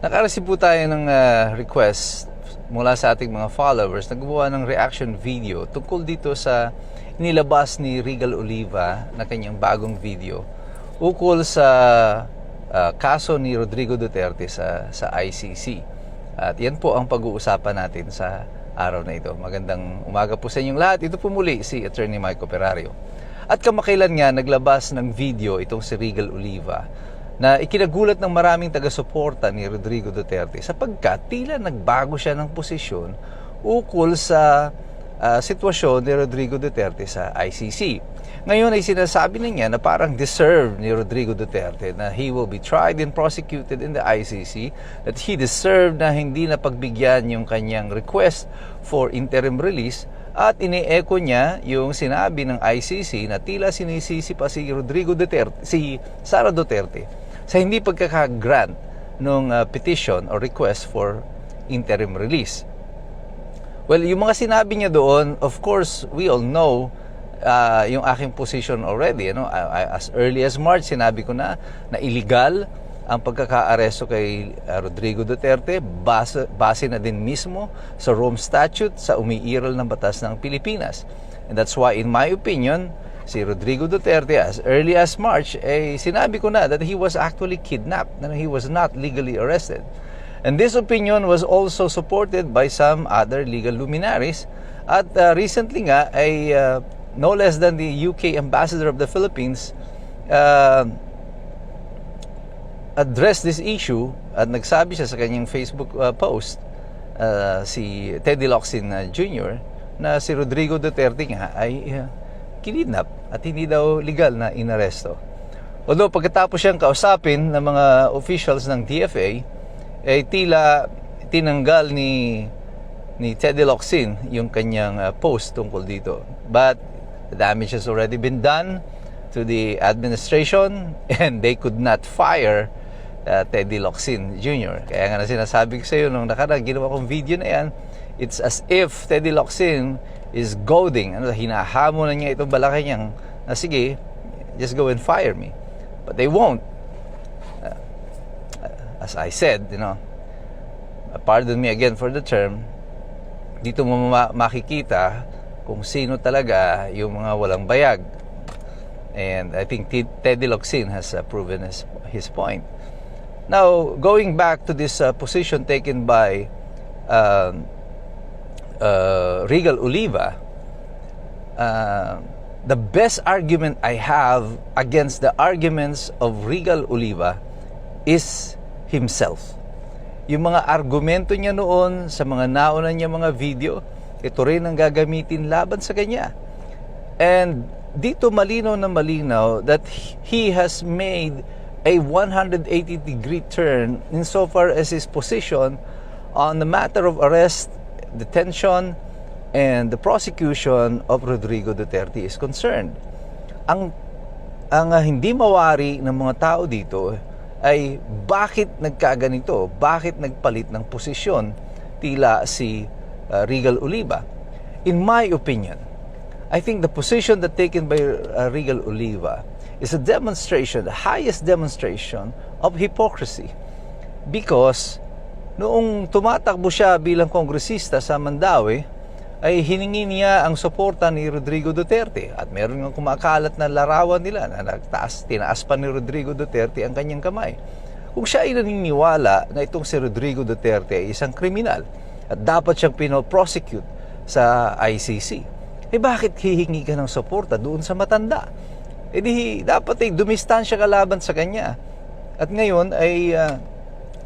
Nakareceive po tayo ng ah, request mula sa ating mga followers na gumawa ng reaction video tungkol dito sa nilabas ni Regal Oliva na kanyang bagong video ukol sa ah, kaso ni Rodrigo Duterte sa, sa ICC. At yan po ang pag-uusapan natin sa araw na ito. Magandang umaga po sa inyong lahat. Ito po muli si Attorney Mike Operario. At kamakailan nga naglabas ng video itong si Regal Oliva na ikinagulat ng maraming taga-suporta ni Rodrigo Duterte sapagkat tila nagbago siya ng posisyon ukol sa ah, sitwasyon ni Rodrigo Duterte sa ICC. Ngayon ay sinasabi na niya na parang deserve ni Rodrigo Duterte na he will be tried and prosecuted in the ICC, that he deserved na hindi na pagbigyan yung kanyang request for interim release at ine-echo niya yung sinabi ng ICC na tila sinisisi pa si Rodrigo Duterte, si Sara Duterte sa hindi pagkakagrant ng petition or request for interim release. Well, yung mga sinabi niya doon, of course, we all know uh, yung aking position already. Ano? As early as March, sinabi ko na na illegal ang pagkakaaresto kay uh, Rodrigo Duterte base, base na din mismo sa Rome Statute sa umiiral ng batas ng Pilipinas. And that's why, in my opinion, si Rodrigo Duterte as early as March, eh, sinabi ko na that he was actually kidnapped, na he was not legally arrested. And this opinion was also supported by some other legal luminaries. At uh, recently nga, ay uh, no less than the UK Ambassador of the Philippines uh, addressed this issue at nagsabi siya sa kanyang Facebook uh, post, uh, si Teddy Locsin uh, Jr., na si Rodrigo Duterte nga ay uh, kinidnap at hindi daw legal na inaresto. Although pagkatapos siyang kausapin ng mga officials ng DFA, eh tila tinanggal ni ni Teddy Locsin yung kanyang uh, post tungkol dito. But the damage has already been done to the administration and they could not fire uh, Teddy Locsin Jr. Kaya nga na sinasabi ko sa iyo nung nakarang ginawa kong video na yan, it's as if Teddy Locsin is goading, ano, hinahamon na niya itong balakay niyang, na sige, just go and fire me. But they won't. Uh, as I said, you know, pardon me again for the term, dito mo ma- makikita kung sino talaga yung mga walang bayag. And I think Teddy Locsin has uh, proven his, his point. Now, going back to this uh, position taken by um, uh, Regal Oliva, uh, the best argument I have against the arguments of Regal Oliva is himself. Yung mga argumento niya noon sa mga nauna niya mga video, ito rin ang gagamitin laban sa kanya. And dito malinaw na malinaw that he has made a 180 degree turn insofar as his position on the matter of arrest, detention, and the prosecution of Rodrigo Duterte is concerned. Ang ang uh, hindi mawari ng mga tao dito ay bakit nagkaganito? Bakit nagpalit ng posisyon tila si uh, Regal Oliva? In my opinion, I think the position that taken by uh, Regal Oliva is a demonstration, the highest demonstration of hypocrisy. Because noong tumatakbo siya bilang kongresista sa Mandawi, ay hiningi niya ang suporta ni Rodrigo Duterte at meron ng kumakalat na larawan nila na nagtaas, tinaas pa ni Rodrigo Duterte ang kanyang kamay. Kung siya ay naniniwala na itong si Rodrigo Duterte ay isang kriminal at dapat siyang pinoprosecute sa ICC, eh bakit hihingi ka ng suporta doon sa matanda? Eh di dapat ay dumistansya ka laban sa kanya. At ngayon ay uh,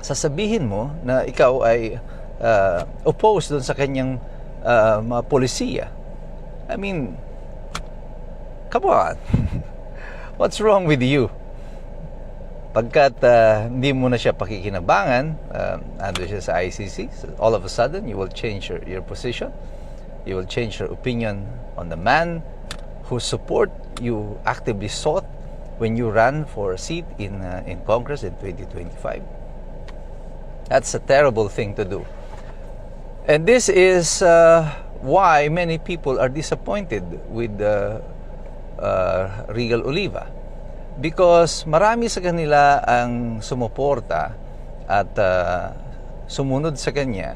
sasabihin mo na ikaw ay uh, opposed doon sa kanyang uh, mga polisiya. I mean, come on. What's wrong with you? Pagkat uh, hindi mo na siya pakikinabangan, uh, ando siya sa ICC, so all of a sudden, you will change your, your position. You will change your opinion on the man whose support you actively sought when you ran for a seat in, uh, in Congress in 2025. That's a terrible thing to do. And this is uh, why many people are disappointed with uh, uh, Regal Oliva. Because marami sa kanila ang sumuporta at ah, sumunod sa kanya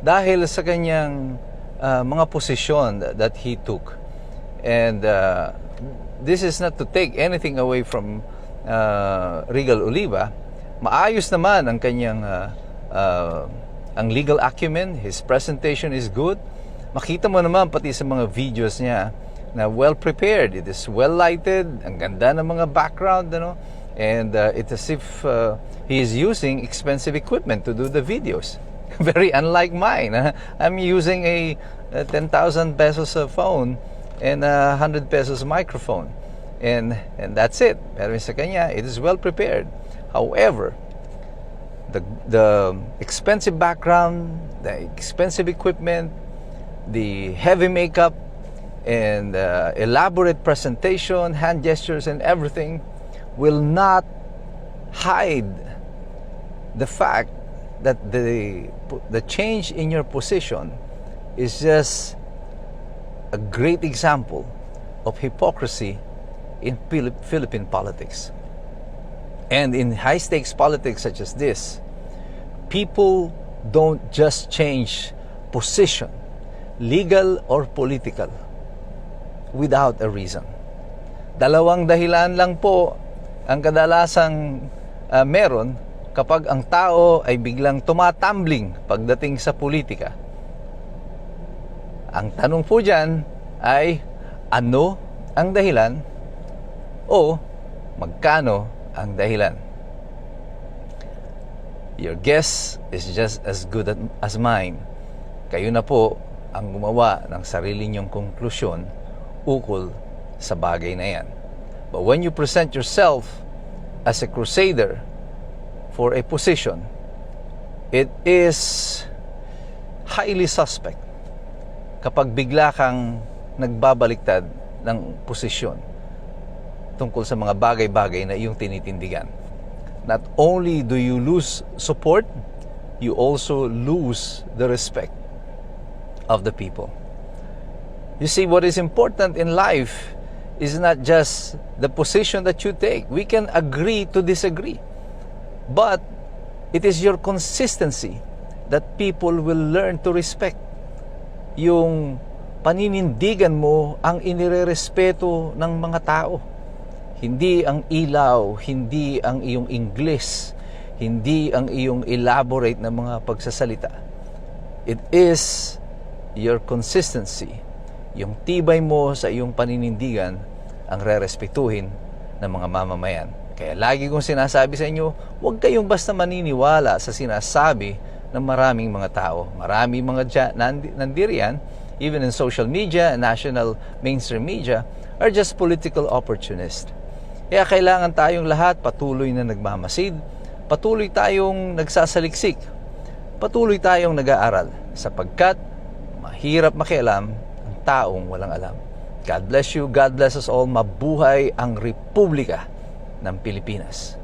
dahil sa kanyang ah, mga posisyon that, he took. And ah, this is not to take anything away from ah, Regal Oliva. Maayos naman ang kanyang ah, ah, ang legal acumen, his presentation is good. Makita mo naman pati sa mga videos niya na well prepared. It is well lighted, ang ganda ng mga background, ano? And uh, it's as if uh, he is using expensive equipment to do the videos. Very unlike mine. ah. I'm using a, a 10,000 pesos uh, phone and a 100 pesos microphone. And, and that's it. Pero sa kanya, it is well prepared. However, the, the expensive background, the expensive equipment, the heavy makeup, and uh, elaborate presentation, hand gestures, and everything will not hide the fact that the, the change in your position is just a great example of hypocrisy in Philippine politics. And in high stakes politics such as this, people don't just change position, legal or political, without a reason. Dalawang dahilan lang po ang kadalasang ah, meron kapag ang tao ay biglang tumatambling pagdating sa politika. Ang tanong po dyan ay ano ang dahilan o magkano ang dahilan. Your guess is just as good as mine. Kayo na po ang gumawa ng sarili niyong konklusyon ukol sa bagay na yan. But when you present yourself as a crusader for a position, it is highly suspect kapag bigla kang nagbabaliktad ng posisyon tungkol sa mga bagay-bagay na iyong tinitindigan. Not only do you lose support, you also lose the respect of the people. You see, what is important in life is not just the position that you take. We can agree to disagree. But it is your consistency that people will learn to respect. Yung paninindigan mo ang inirerespeto ng mga tao. Hindi ang ilaw, hindi ang iyong Ingles, hindi ang iyong elaborate na mga pagsasalita. It is your consistency, yung tibay mo sa iyong paninindigan ang rerespetuhin ng mga mamamayan. Kaya lagi kong sinasabi sa inyo, huwag kayong basta maniniwala sa sinasabi ng maraming mga tao. Maraming mga dyan, nandi, nandiriyan, even in social media national mainstream media, are just political opportunists. Kaya kailangan tayong lahat patuloy na nagmamasid, patuloy tayong nagsasaliksik, patuloy tayong nag-aaral sapagkat mahirap makialam ang taong walang alam. God bless you, God bless us all, mabuhay ang Republika ng Pilipinas.